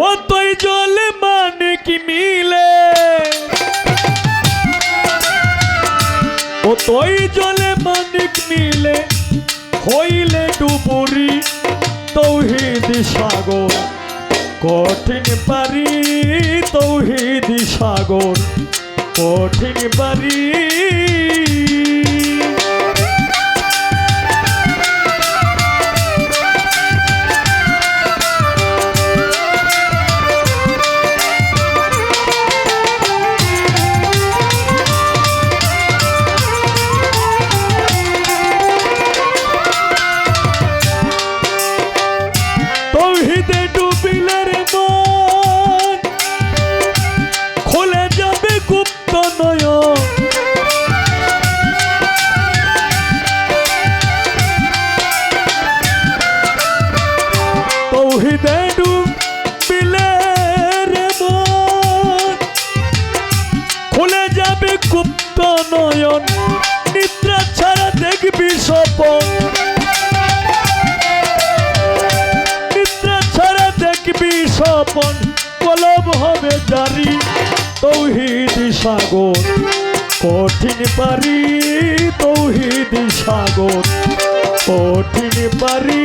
ও তুই জলে মানে কি মিলে? ও তুই জলে মানিক মিলে? হইলে ডুবুরি, তৌহিদ সাগর। কঠিন পারি তৌহিদ সাগর। কঠিন পারি নয়ন নিদ্রা ছাড়া দেখবি স্বপন। নিদ্রা ছাড়া দেখবি স্বপন কলম হবে জারি, তৌহিদ সাগর। কঠিন পারি, তৌহিদ সাগর। কঠিন পারি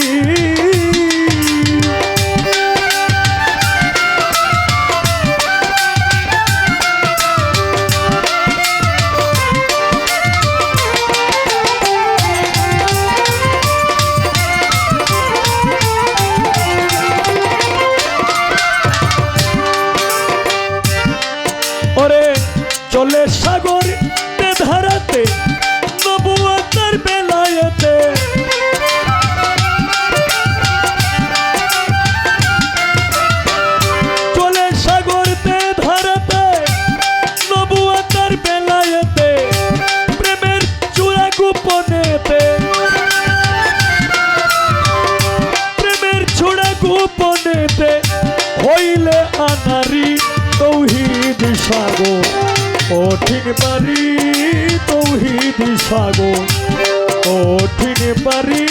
সাগর ধারাতে নবুয়াতার বেলায়েতে। চলে সাগর তে ধারাতে নবুয়াতার বেলায়েতে, প্রেমের চূড়া গোপনেতে প্রেমের ছোড়া গোপনেতে হইলে আনারি তৌহিদ সাগর। কঠিন পারি তৌহিদ সাগর কঠিন পারি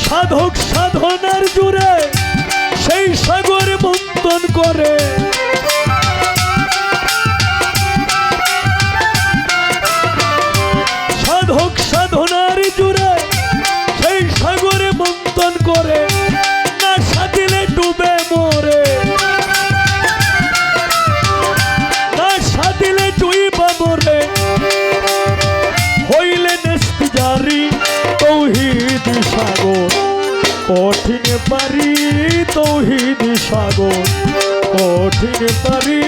সাধক সাধনার জুড়ে করে। সাধক সাধনার জুড়ে সেই সাগরে মন্তন করে, না সাজিলে ডুবে মরে। না সাজিলে ডুইবা মরে। হইলে নেস্তি জারি তৌহিদ সাগর। কঠিন পারি তৌহিদ সাগর কঠিন পারি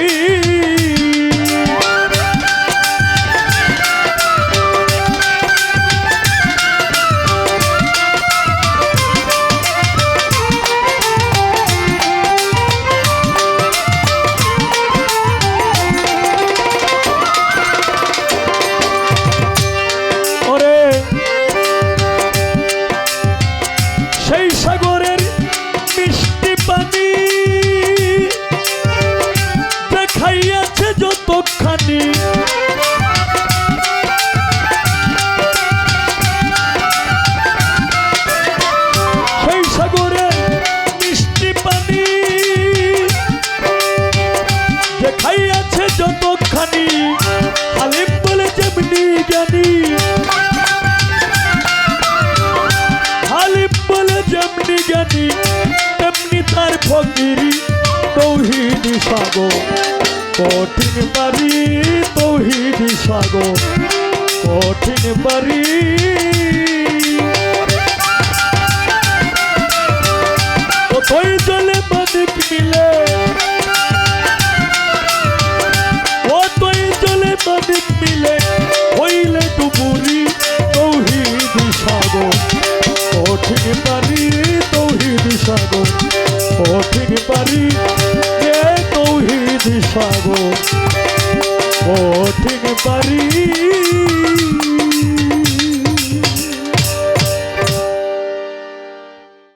যতখানি হালিম বলে যেমনি জ্ঞানী। হালিম বলে যেমনি জ্ঞানী, তেমনি তার ফকিরি তৌহিদ সাগর। কঠিন ও জলে মানিক মিলে সাগর কঠিন পারি